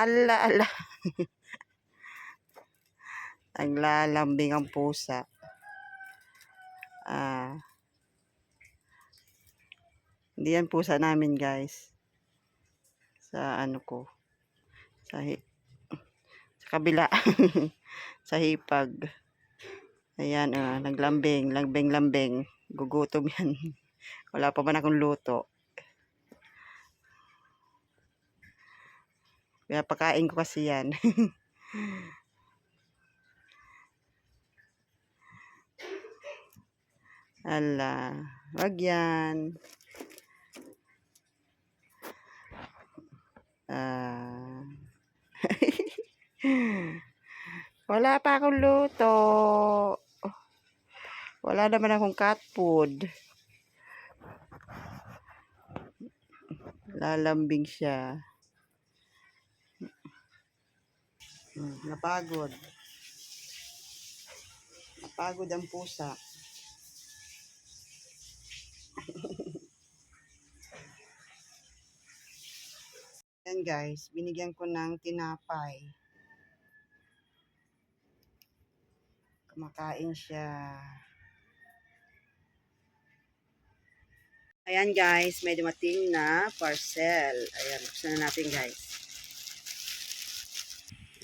ala, ala. Naglalambing ang pusa. Ah. Hindi yan pusa namin, guys. Sa ano ko. Sa hi- sa kabila. sa hipag. Ayan, ah, naglambing, lambing, lambing. Gugutom yan. Wala pa man akong luto. Kaya pakain ko kasi yan. Ala, wag yan. Ah. Wala pa akong luto. Wala naman akong cat food. Lalambing siya. Hmm, Napagod. Napagod ang pusa. Yan guys, binigyan ko ng tinapay. Kumakain siya. Ayan guys, may dumating na parcel. Ayan, buksan na natin guys.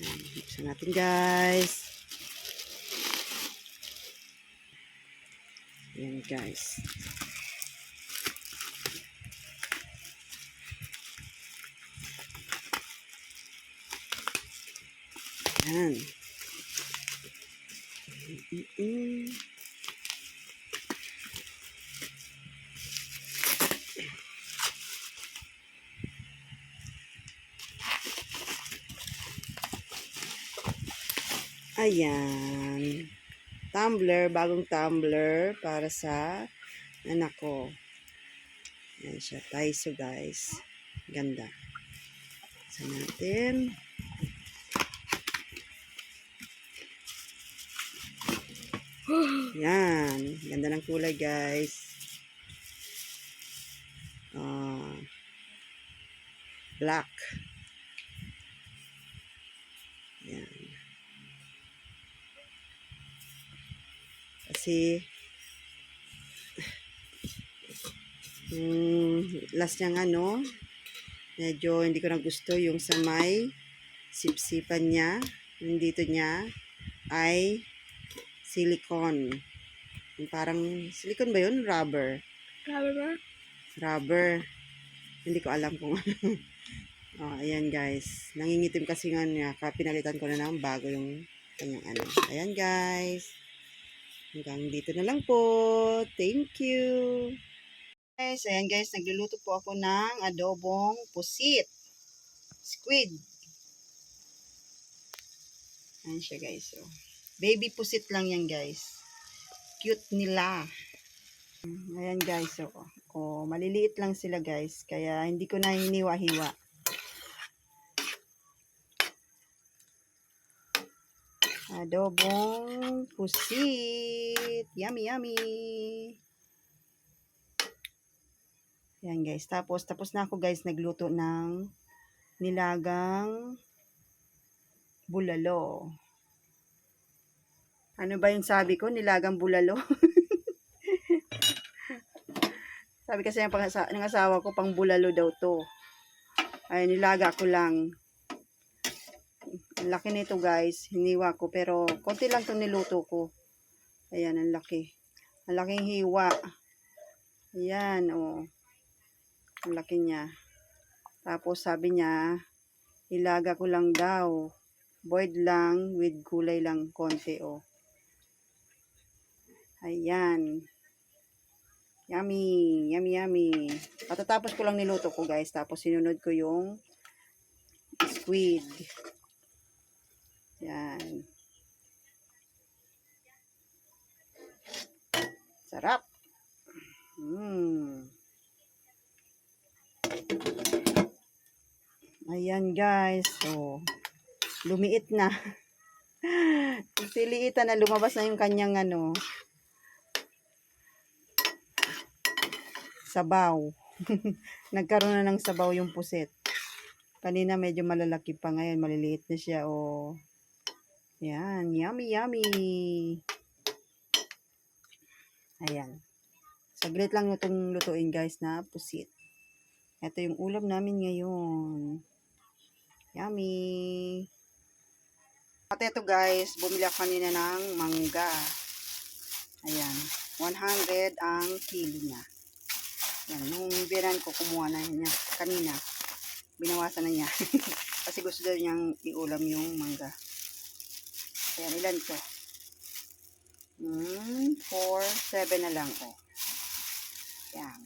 Ayan, buksan natin guys. Ayan guys. Ayan. Mm-mm. Ayan. Tumbler, bagong tumbler para sa anak ko. Ayan siya. Taiso guys. Ganda. Sa natin. Yan. Ganda ng kulay, guys. Ah. black. Kasi mm, last niyang ano, medyo hindi ko na gusto yung sa may sipsipan niya, yung dito niya, ay silicone. Yung parang, silicone ba yun? Rubber. Grabe ba? Rubber. Hindi ko alam kung ano. oh, ayan guys. Nangingitim kasi nga niya. Pinalitan ko na ng bago yung kanyang ano. Ayan guys. Hanggang dito na lang po. Thank you. Guys, ayan guys. Nagluluto po ako ng adobong pusit. Squid. Ayan siya guys. Oh. Baby pusit lang yan guys. Cute nila. Ayan guys. Oh. oh, maliliit lang sila guys. Kaya hindi ko na hiniwa-hiwa. Adobong pusit. Yummy, yummy. Ayan guys. Tapos, tapos na ako guys nagluto ng nilagang bulalo. Ano ba yung sabi ko? Nilagang bulalo? sabi kasi ng, asawa ko, pang bulalo daw to. Ay, nilaga ko lang. Laki nito guys. Hiniwa ko. Pero, konti lang itong niluto ko. Ayan, ang laki. Ang laking hiwa. Ayan, oh. Ang laki niya. Tapos, sabi niya, ilaga ko lang daw. Boiled lang with gulay lang konti, oh. Ayan. Yummy. Yummy, yummy. Patatapos ko lang niluto ko, guys. Tapos, sinunod ko yung squid. Yan. Sarap. Mm. Ayan, guys. So, lumiit na. Siliitan na lumabas na yung kanyang ano, sabaw. Nagkaroon na ng sabaw yung puset. Kanina medyo malalaki pa ngayon, maliliit na siya. Oh. Yan, yummy, yummy. Ayan. Saglit lang itong lutuin guys na pusit. Ito yung ulam namin ngayon. Yummy. At ito guys, bumili ako kanina ng mangga. Ayan. 100 ang kilo niya. Yan. Nung biran ko, kumuha na niya kanina. Binawasan na niya. Kasi gusto daw niyang iulam yung mangga. Ayan, ilan to? Hmm, 4, 7 na lang. Oh. Yan.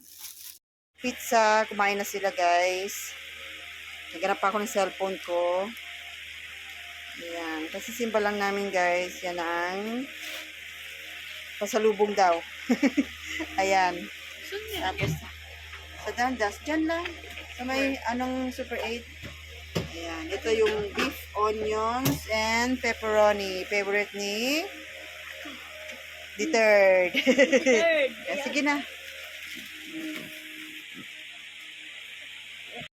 Pizza, kumain na sila guys. Naghanap pa ako ng cellphone ko. Ayan. Kasi simba lang namin guys. Yan ang pasalubong daw. Ayan. Tapos, sa Dandas, dyan lang. Sa may, anong Super 8? Ayan. Ito yung beef, onions, and pepperoni. Favorite ni? The third. Third. Ayan, sige na.